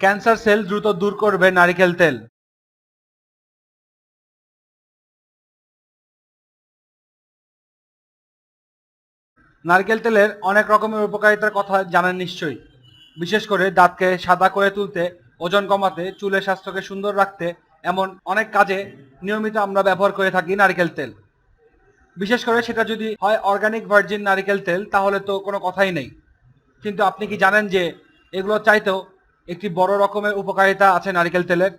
Cancer cell দ্রুত দূর করবে নারিকেল তেল। নারকেল তেলের অনেক রকমের উপকারিতার কথা জানেন নিশ্চয়ই। বিশেষ করে দাঁতকে সাদা করে তুলতে, ওজন কমাতে, চুলের স্বাস্থ্যকে সুন্দর রাখতে এমন অনেক কাজে নিয়মিত আমরা ব্যবহার করে থাকি নারকেল তেল। বিশেষ করে সেটা যদি হয় অর্গানিক ভার্জিন নারকেল তেল, তাহলে তো কোনো কথাই নেই। কিন্তু আপনি কি জানেন যে এগুলো চাইতেও একটি বড় রকমের উপকারিতা আছে নারকেল তেলের।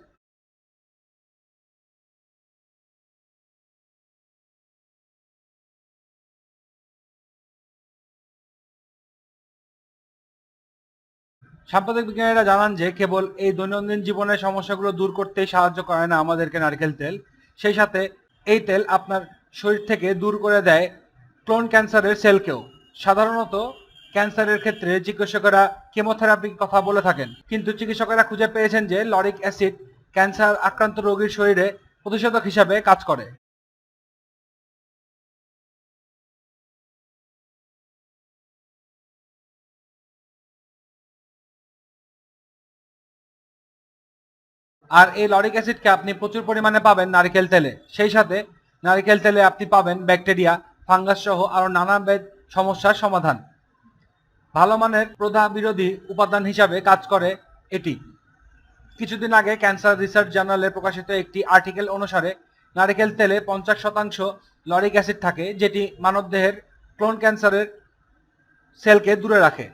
সাম্প্রতিক বিজ্ঞানীরা জানান যে কেবল এই দৈনন্দিন জীবনের সমস্যাগুলো দূর করতেই সাহায্য করে না আমাদেরকে নারকেল তেল। সেই সাথে এই তেল আপনার শরীর থেকে দূর করে দেয় ক্লোন ক্যান্সারের সেলকেও। সাধারণত ক্যান্সারের ক্ষেত্রে চিকিৎসকেরা কেমোথেরাপির কথা বলে থাকেন। কিন্তু চিকিৎসকেরা খুঁজে পেয়েছেন যে লরিক অ্যাসিড ক্যান্সার আক্রান্ত রোগীর শরীরে প্রতিষেধক হিসাবে কাজ করে। আর এই লরিক অ্যাসিডকে আপনি প্রচুর পরিমাণে পাবেন নারকেল তেলে। সেই সাথে নারকেল তেলে আপনি পাবেন ব্যাকটেরিয়া ফাঙ্গাস সহ আরও নানাবিধ সমস্যার সমাধান। ভালো মানের প্রদাহ বিরোধী উপাদান হিসাবে কাজ করে এটি। কিছুদিন আগে ক্যান্সার রিসার্চ জার্নালে প্রকাশিত একটি আর্টিকেল অনুসারে, নারকেল তেলে পঞ্চাশ শতাংশ লরিক অ্যাসিড থাকে, যেটি মানবদেহের ক্লোন ক্যান্সারের সেলকে দূরে রাখে।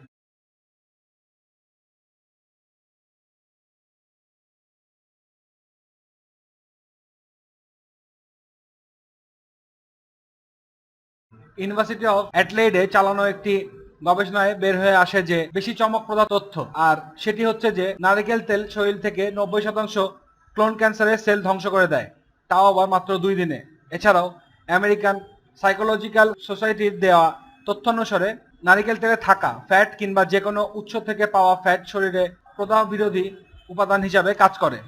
ইউনিভার্সিটি অফ অ্যাটলেডে চালানো একটি গবেষণায় বের হয়ে আসে যে বেশি চমকপ্রদ তথ্য। আর সেটি হচ্ছে যে নারকেল তেল শরীর থেকে নব্বই শতাংশ ক্লোন ক্যান্সারের সেল ধ্বংস করে দেয়। তাও আবার মাত্র দুই দিনে। এছাড়াও আমেরিকান সাইকোলজিক্যাল সোসাইটির দেওয়া তথ্য অনুসারে নারিকেল তেলে থাকা ফ্যাট কিংবা যে কোনো উৎস থেকে পাওয়া ফ্যাট শরীরে প্রদাহ বিরোধী উপাদান হিসাবে কাজ করে।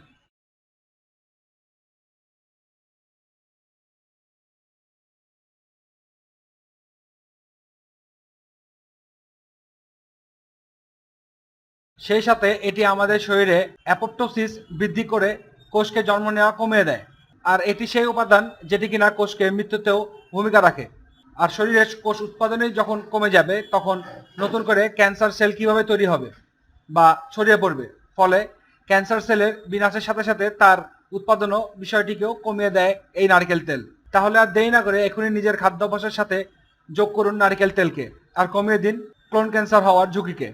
সেই সাথে এটি আমাদের শরীরে অ্যাপোপ্টোসিস বৃদ্ধি করে কোষকে জন্ম নেওয়া কমিয়ে দেয়। আর এটি সেই উপাদান যেটি কিনা কোষকে মৃত্যুতেও ভূমিকা রাখে। আর শরীরের কোষ উৎপাদনই যখন কমে যাবে, তখন নতুন করে ক্যান্সার সেল কীভাবে তৈরি হবে বা ছড়িয়ে পড়বে। ফলে ক্যান্সার সেলের বিনাশের সাথে সাথে তার উৎপাদনও বিষয়টিকেও কমিয়ে দেয় এই নারকেল তেল। তাহলে আর দেরি না করে এখনই নিজের খাদ্যাভ্যাসের সাথে যোগ করুন নারকেল তেলকে, আর কমিয়ে দিন ক্লোন ক্যান্সার হওয়ার ঝুঁকিকে।